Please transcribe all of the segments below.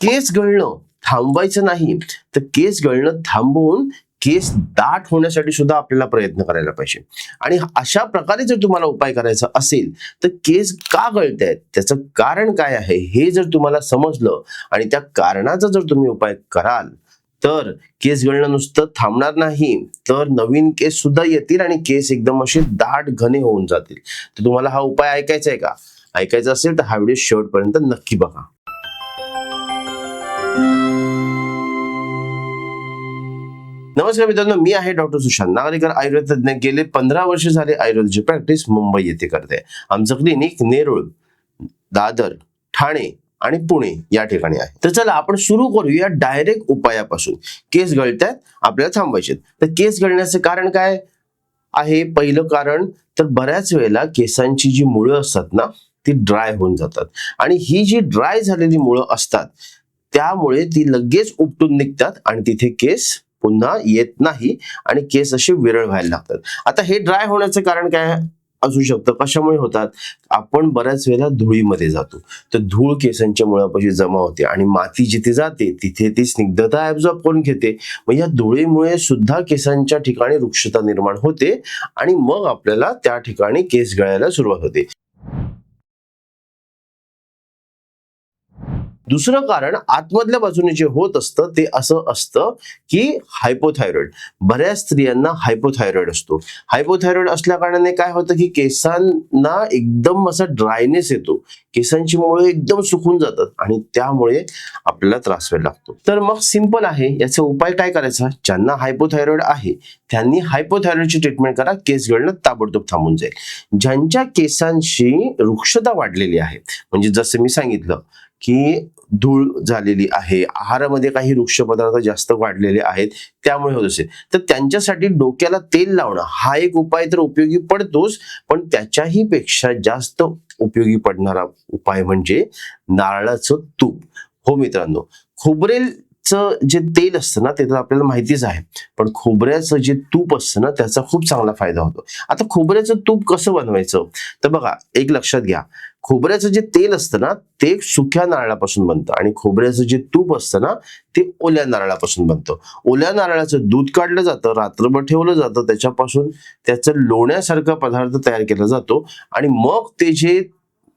केस गळणं थांबवायचं नाही तर केस गळणं थांबवून केस दाट होण्यासाठी सुद्धा आपल्याला प्रयत्न करायला पाहिजे. आणि अशा प्रकारे जर तुम्हाला उपाय करायचा असेल तर केस का गळत आहेत त्याचं कारण काय आहे? हे जर तुम्हाला समजलं आणि त्या कारणाचा जर तुम्ही उपाय कराल तर केस गळणं नुसतं थांबणार नाही तर नवीन केस सुद्धा येतील आणि केस एकदम असे दाट घने होऊन जातील. तर तुम्हाला हा उपाय ऐकायचा आहे का? ऐकायचा असेल तर हा व्हिडिओ शेवटपर्यंत नक्की बघा. नमस्कार मित्रांनो मी आहे डॉक्टर सुशांत नागरिकर. आयुर्वेद तज्ञ गेले पंधरा वर्ष झाले आयुर्वेदची प्रॅक्टिस मुंबई येथे करते. आमचं क्लिनिक नेरूळ दादर ठाणे आणि पुणे या ठिकाणी आहे. तर चला आपण सुरू करूया डायरेक्ट उपायापासून. केस गळत्यात आपल्याला थांबायचे तर केस गळण्याचं कारण काय आहे? पहिलं कारण तर बऱ्याच वेळेला केसांची जी मुळं असतात ना ती ड्राय होऊन जातात. आणि ही जी ड्राय झालेली मुळं असतात त्यामुळे ती लगेच उपटून निघतात आणि तिथे केस पुन्हा येत नाही आणि केस असे विरळ व्हायला लागतात. आता हे ड्राय होण्याचं कारण काय असू शकतं? कशामुळे होतात? आपण बऱ्याच वेळेला धुळीमध्ये जातो. तर धूळ केसांच्या मुळापाशी जमा होते आणि माती जिथे जाते तिथे ती स्निग्धता ऍब्झॉर्ब करून घेते. मग या धुळीमुळे सुद्धा केसांच्या ठिकाणी वृक्षता निर्माण होते आणि मग आपल्याला त्या ठिकाणी केस गळायला सुरुवात होते. दुसरं कारण आतमधल्या बाजूने जे होत असतं ते असं असतं की हायपोथायरॉइड बऱ्याच स्त्रियांना हायपोथायरॉइड असतो. हायपोथायरॉइड असल्या कारणाने काय होतं की केसांना एकदम असा ड्रायनेस येतो. केसांची मुळे एकदम सुकून जातात आणि त्यामुळे आपल्याला त्रास व्हायला लागतो. तर मग सिंपल आहे. याचा उपाय काय करायचा? ज्यांना हायपोथायरॉइड आहे त्यांनी हायपोथायरॉइडची ट्रीटमेंट करा. केस गळणं ताबडतोब थांबून जाईल. ज्यांच्या केसांची वृक्षता वाढलेली आहे म्हणजे जसं मी सांगितलं की धूळ झालेली आहे. आहारामध्ये काही वृक्ष पदार्थ जास्त वाढलेले आहेत. त्यामुळे होत असेल. तर त्यांच्यासाठी डोक्याला तेल लावणं हा एक उपाय तर उपयोगी पडतोच. पण त्याच्याही पेक्षा जास्त उपयोगी पडणारा उपाय म्हणजे नारळाचं तूप. हो मित्रांनो खोबरेल खोबऱ्याचं जे तेल असतं ना ते तर आपल्याला माहितीच आहे. पण खोबऱ्याचं जे तूप असतं ना त्याचा खूप चांगला फायदा होतो. आता खोबऱ्याचं तूप कसं बनवायचं? तर बघा एक लक्षात घ्या. खोबऱ्याचं जे तेल असतं ना ते सुक्या नारळापासून बनतं. आणि खोबऱ्याचं जे तूप असतं ना ते ओल्या नारळापासून बनतं. ओल्या नारळाचं दूध काढलं जातं रात्रभर ठेवलं जातं त्याच्यापासून त्याचं लोण्यासारखा पदार्थ तयार केला जातो. आणि मग ते जे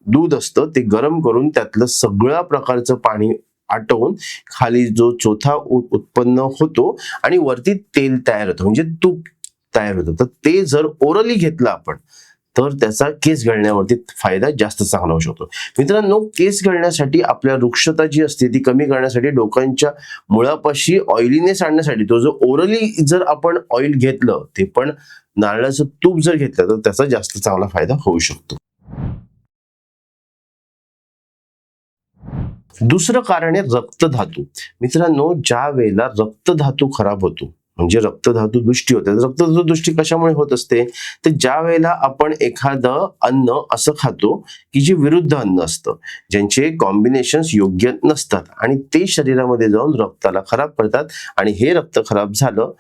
दूध असतं ते गरम करून त्यातलं सगळ्या प्रकारचं पाणी आटवून खाली जो चौथा उत्पन्न होतो आणि वरती तेल तयार होतं. म्हणजे तूप तयार होतं. तर ते जर ओरली घेतलं आपण तर त्याचा केस गळण्यावरती फायदा जास्त चांगला होऊ शकतो. मित्रांनो केस गळण्यासाठी आपल्या वृक्षता जी असते ती कमी करण्यासाठी डोक्यांच्या मुळापाशी ऑइलीनेस आणण्यासाठी तो जो ओरली जर आपण ऑइल घेतलं ते पण नारळाचं तूप जर घेतलं तर त्याचा जास्त चांगला फायदा होऊ शकतो. दुसरं कारण आहे रक्तधातू मित्रांनो ज्या वेळेला रक्तधातू खराब होतो म्हणजे रक्तधातू दृष्टी होते रक्तधातू दृष्टी कशामुळे होत असते? तर ज्या वेळेला आपण एखादं अन्न असं खातो की जे विरुद्ध अन्न असतं ज्यांचे कॉम्बिनेशन्स योग्य नसतात आणि ते शरीरामध्ये जाऊन रक्ताला खराब करतात आणि हे रक्त खराब झालं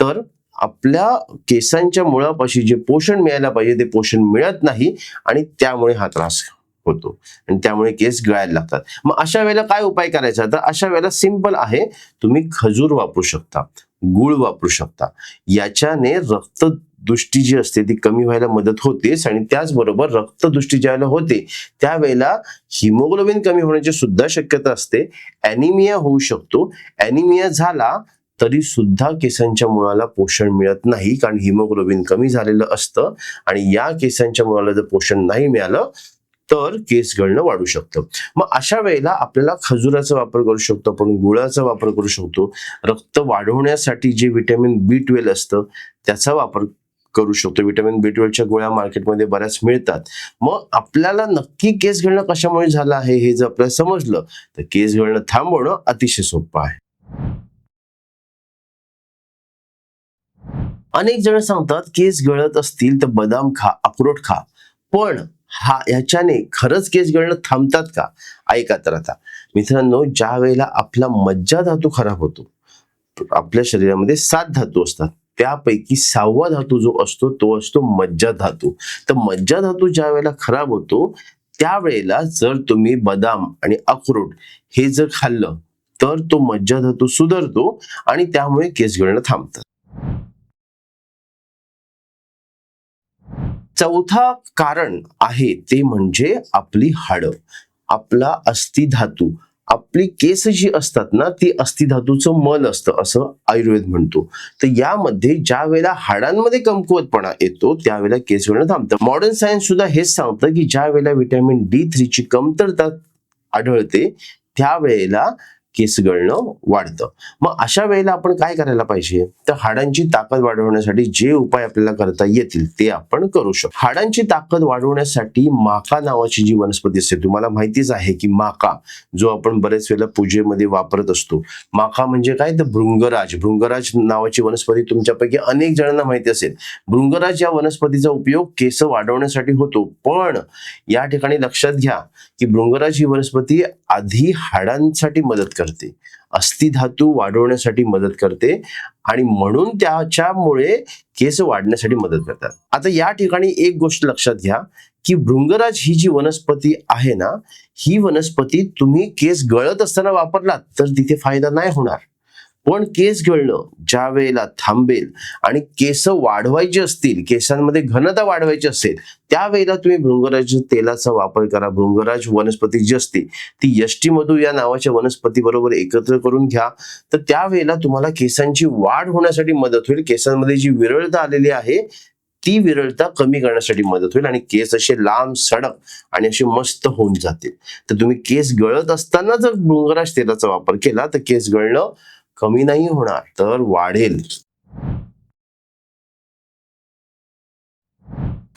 तर आपल्या केसांच्या मुळापाशी जे पोषण मिळायला पाहिजे ते पोषण मिळत नाही आणि त्यामुळे हा त्रास होतो. आणि त्यामुळे केस गळायला लागतात. मग अशा वेळेला काय उपाय करायचा? तर अशा वेळेला सिंपल आहे तुम्ही खजूर वापरू शकता गुळ वापरू शकता. याच्याने रक्तदृष्टी जी असते ती कमी व्हायला मदत होतेच आणि त्याचबरोबर रक्तदृष्टी ज्या वेळेला होते त्यावेळेला हिमोग्लोबिन कमी होण्याची सुद्धा शक्यता असते. ॲनिमिया होऊ शकतो. ॲनिमिया झाला तरी सुद्धा केसांच्या मुळाला पोषण मिळत नाही कारण हिमोग्लोबिन कमी झालेलं असतं. आणि या केसांच्या मुळाला जर पोषण नाही मिळालं तर केस गळणं वाढू शकतं. मग अशा वेळेला आपल्याला खजुराचा वापर करू शकतो आपण गुळाचा वापर करू शकतो. रक्त वाढवण्यासाठी जे व्हिटॅमिन बी ट्वेल्व असतं त्याचा वापर करू शकतो. व्हिटॅमिन बी ट्वेल्वच्या गोळ्या मार्केटमध्ये बऱ्याच मिळतात. मग आपल्याला नक्की केस गळणं कशामुळे झालं आहे हे जर आपल्याला समजलं तर केस गळणं थांबवणं अतिशय सोपं आहे. अनेक जण सांगतात केस गळत असतील तर बदाम खा अक्रोट खा. पण हा ह्याच्याने खरंच केस गळणं थांबतात का? ऐका तर आता. मित्रांनो ज्या वेळेला आपला मज्जा धातू खराब होतो आपल्या शरीरामध्ये सात धातू असतात. त्यापैकी सहावा धातू जो असतो तो असतो मज्जा धातू. तर मज्जा धातू ज्या वेळेला खराब होतो त्यावेळेला जर तुम्ही बदाम आणि अक्रोट हे जर खाल्लं तर तो मज्जा धातू सुधारतो आणि त्यामुळे केस गळणं थांबतं. चौथा कारण आहे ते म्हणजे आपली हाडं आपला अस्थिधातू. आपली केस जी असतात ना ती अस्थिधातूचं मल असतं असं आयुर्वेद म्हणतो. तर यामध्ये ज्या वेळेला हाडांमध्ये कमकुवतपणा येतो त्यावेळेला केस वेळेला थांबतं. मॉडर्न सायन्स सुद्धा हेच सांगतं की ज्या वेळेला व्हिटॅमिन डी थ्रीची कमतरता आढळते त्यावेळेला केस गळणं वाढतं. मग अशा वेळेला आपण काय करायला पाहिजे? तर हाडांची ताकद वाढवण्यासाठी जे उपाय आपल्याला करता येतील ते आपण करू शकतो. हाडांची ताकद वाढवण्यासाठी माका नावाची जी वनस्पती असते तुम्हाला माहितीच आहे की माका जो आपण बरेच वेळेला पूजेमध्ये वापरत असतो. माका म्हणजे काय? तर भृंगराज. भृंगराज नावाची वनस्पती तुमच्यापैकी अनेक जणांना माहिती असेल. भृंगराज या वनस्पतीचा उपयोग केस वाढवण्यासाठी होतो. पण या ठिकाणी लक्षात घ्या की भृंगराज ही वनस्पती आधी हाडांसाठी मदत करते. करते. अस्थिधातू वाढवण्यासाठी मदत करते आणि म्हणून त्याच्यामुळे केस वाढण्यासाठी मदत करतात. आता या ठिकाणी एक गोष्ट लक्षात घ्या की भृंगराज ही जी वनस्पती आहे ना ही वनस्पती तुम्ही केस गळत असताना वापरलात तर तिथे फायदा नाही होणार. पण केस गळणं ज्या वेळेला थांबेल आणि केस वाढवायचे असतील केसांमध्ये घनता वाढवायची असेल त्यावेळेला तुम्ही भृंगराज तेलाचा वापर करा. भृंगराज वनस्पती जी असते ती यष्टीमधू या नावाच्या वनस्पती बरोबर एकत्र करून घ्या. तर त्यावेळेला तुम्हाला केसांची वाढ होण्यासाठी मदत होईल. केसांमध्ये जी विरळता आलेली आहे ती विरळता कमी करण्यासाठी मदत होईल आणि केस असे लांब सडक आणि असे मस्त होऊन जातील. तर तुम्ही केस गळत असताना जर भृंगराज तेलाचा वापर केला तर केस गळणं कमी नाही होणार तर वाढेल.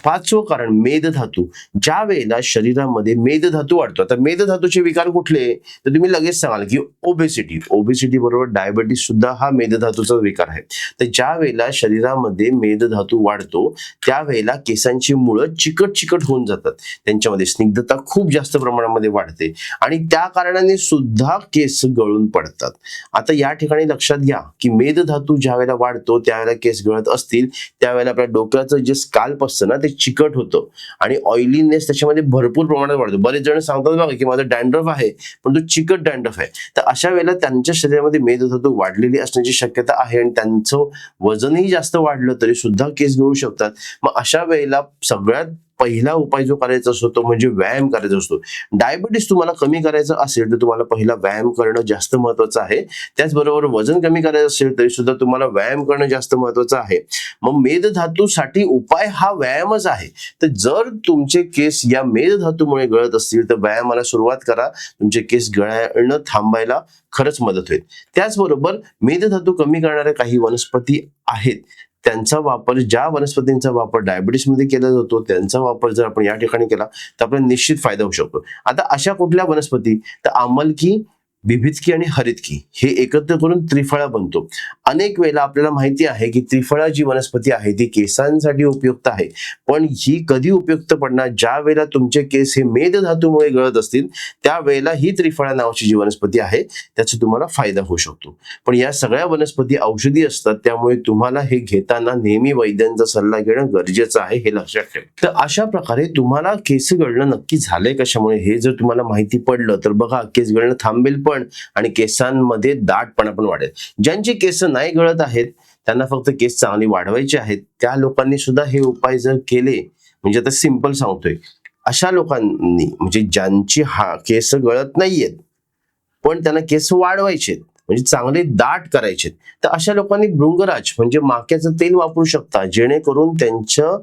पाचवं कारण मेदधातू. ज्या वेळेला शरीरामध्ये मेदधातू वाढतो. आता मेदधातूचे विकार कुठले? तर तुम्ही लगेच सांगाल की ओबेसिटी ओबेसिटी बरोबर डायबिटीस सुद्धा हा मेदधातूचा विकार आहे. तर ज्या वेळेला शरीरामध्ये मेदधातू वाढतो त्यावेळेला केसांची मुळं चिकट चिकट होऊन जातात. त्यांच्यामध्ये स्निग्धता खूप जास्त प्रमाणामध्ये वाढते. आणि त्या कारणाने सुद्धा केस गळून पडतात. आता या ठिकाणी लक्षात घ्या की मेदधातू ज्या वेळेला वाढतो त्यावेळेला केस गळत असतील त्यावेळेला आपल्या डोक्याचं जे स्काल्प असतं ना ते चिकट होतं. आणि ऑइलीनेस त्याच्यामध्ये भरपूर प्रमाणात वाढतो. बरेच जण सांगतात बघा की माझा डॅन्ड्रफ आहे पण तो चिकट डॅन्ड्रफ आहे. तर अशा वेळेला त्यांच्या शरीरामध्ये मेदधातू वाढलेली असण्याची शक्यता आहे आणि त्यांचं वजनही जास्त वाढलं तरी सुद्धा केस गळू शकतात. मग अशा वेळेला सगळ्यात पहिला उपाय जो करायचा असतो तो म्हणजे व्यायाम करायचा असतो. डायबिटीस तुम्हाला कमी करायचं असेल तर तुम्हाला पहिला व्यायाम करणं जास्त महत्वाचं आहे. त्याचबरोबर वजन कमी करायचं असेल तरी सुद्धा तुम्हाला व्यायाम करणं जास्त महत्वाचं आहे. मग मेदधातूसाठी उपाय हा व्यायामच आहे. तर जर तुमचे केस या मेदधातूमुळे गळत असतील तर व्यायामाला सुरुवात करा. तुमचे केस गळणं थांबायला खरंच मदत होईल. त्याचबरोबर मेदधातू कमी करणाऱ्या काही वनस्पती आहेत. त्यांचा वापर ज्या वनस्पतींचा वापर डायबिटीसमध्ये केला जातो त्यांचा वापर जर आपण या ठिकाणी केला तर आपल्याला निश्चित फायदा होऊ शकतो. आता अशा कुठल्या वनस्पती? तर आमलकी बिभितकी आणि हरितकी हे एकत्र करून त्रिफळा बनतो. अनेक वेळेला आपल्याला माहिती आहे की त्रिफळा जी वनस्पती आहे ती केसांसाठी उपयुक्त आहे. पण ही कधी उपयुक्त पडणार? ज्या वेळेला तुमचे केस हे मेदधातूमुळे गळत असतील त्यावेळेला ही त्रिफळा नावाची जी वनस्पती आहे त्याचा तुम्हाला फायदा होऊ शकतो. पण या सगळ्या वनस्पती औषधी असतात त्यामुळे तुम्हाला हे घेताना नेहमी वैद्यांचा सल्ला घेणं गरजेचं आहे हे लक्षात ठेवा. तर अशा प्रकारे तुम्हाला केस गळणं नक्की झालंय कशामुळे? हे जर तुम्हाला माहिती पडलं तर बघा केस गळणं थांबेल पण. आणि केसांमध्ये दाटपणा पण वाढेल. ज्यांचे केस नाही गळत आहेत त्यांना फक्त केस चांगली वाढवायचे आहेत त्या लोकांनी सुद्धा हे उपाय जर केले म्हणजे आता सिंपल सांगतोय. अशा लोकांनी म्हणजे ज्यांची हा केस गळत नाहीयेत पण त्यांना केस वाढवायचे म्हणजे चांगले दाट करायचे तर अशा लोकांनी भृंगराज म्हणजे माक्याचं तेल वापरू शकता जेणेकरून त्यांचं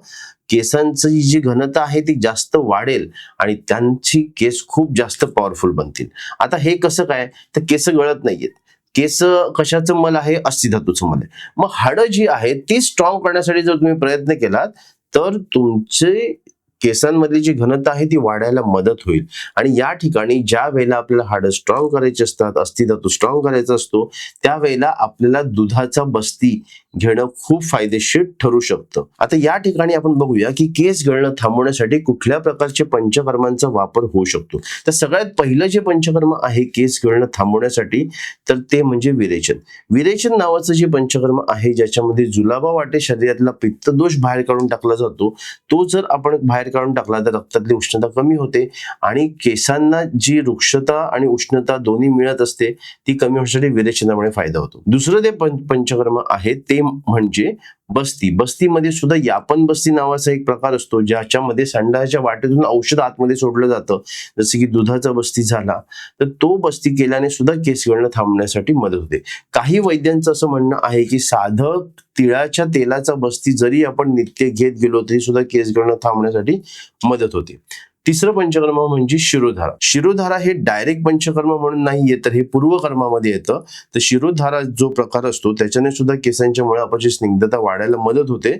केसांची जी घनता आहे ती जास्त वाढेल आणि त्यांची केस खूप जास्त पॉवरफुल बनतील. आता हे कसं काय? तर केस गळत नाहीयेत. केस कशाचं मल आहे? अस्थिधातूचं मल आहे. मग हाडं जी आहे ती स्ट्रॉंग करण्यासाठी जर तुम्ही प्रयत्न केलात तर तुमचे केसांमध्ये जी घनता आहे ती वाढायला मदत होईल. आणि या ठिकाणी ज्या वेळेला आपल्याला हाडं स्ट्रॉंग करायचे असतात अस्थिधातू स्ट्रॉंग करायचा असतो त्यावेळेला आपल्याला दुधाचा बस्ती घेणं खूप फायदेशीर ठरू शकतं. आता या ठिकाणी आपण बघूया की केस गळणं थांबवण्यासाठी कुठल्या प्रकारचे पंचकर्मांचा वापर होऊ शकतो. तर सगळ्यात पहिलं जे पंचकर्म आहे केस गळणं थांबवण्यासाठी तर ते म्हणजे विरेचन. विरेचन नावाचं जे पंचकर्म आहे ज्याच्यामध्ये जुलाबा वाटे शरीरातला पित्तदोष बाहेर काढून टाकला जातो तो जर आपण बाहेर काढून टाकला तर रक्तातली उष्णता कमी होते आणि केसांना जी वृक्षता आणि उष्णता दोन्ही मिळत असते ती कमी होण्यासाठी विरेचनामुळे फायदा होतो. दुसरं ते पंचकर्म आहे ते म्हणजे बस्ती. बस्तीमध्ये सुद्धा यापन बस्ती नावाचा एक प्रकार असतो ज्याच्यामध्ये संडाच्या वाटेतून औषध आतमध्ये सोडलं जातं. जसं की दुधाचा बस्ती झाला तर तो बस्ती केल्याने सुद्धा केस गळणं थांबण्यासाठी मदत होते. काही वैद्यांचं असं म्हणणं आहे की साधं तिळाच्या तेलाचा बस्ती जरी आपण नित्य घेत गेलो तरी सुद्धा केस गळणं थांबण्यासाठी मदत होते. तिसरं पंचकर्म म्हणजे शिरोधारा. शिरोधारा हे डायरेक्ट पंचकर्म म्हणून नाही येत तर हे पूर्वकर्मामध्ये येतं. तर शिरोधारा जो प्रकार असतो त्याच्याने सुद्धा केसांच्या मुळापाची स्निग्धता वाढायला मदत होते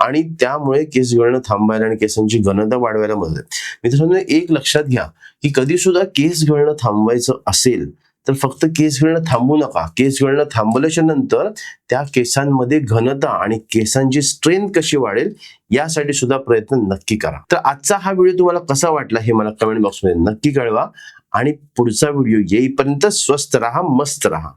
आणि त्यामुळे केस गळणं थांबायला आणि केसांची घनता वाढवायला मदत मित्रांनो एक लक्षात घ्या की कधी सुद्धा केस गळणं थांबवायचं असेल तर फक्त केस गळणं थांबू नका. केस गिळणं थांबवल्याच्या नंतर त्या केसांमध्ये घनता आणि केसांची स्ट्रेंथ कशी वाढेल यासाठी सुद्धा प्रयत्न नक्की करा. तर आजचा हा व्हिडिओ तुम्हाला कसा वाटला हे मला कमेंट बॉक्समध्ये नक्की कळवा. आणि पुढचा व्हिडिओ येईपर्यंत स्वस्त राहा मस्त राहा.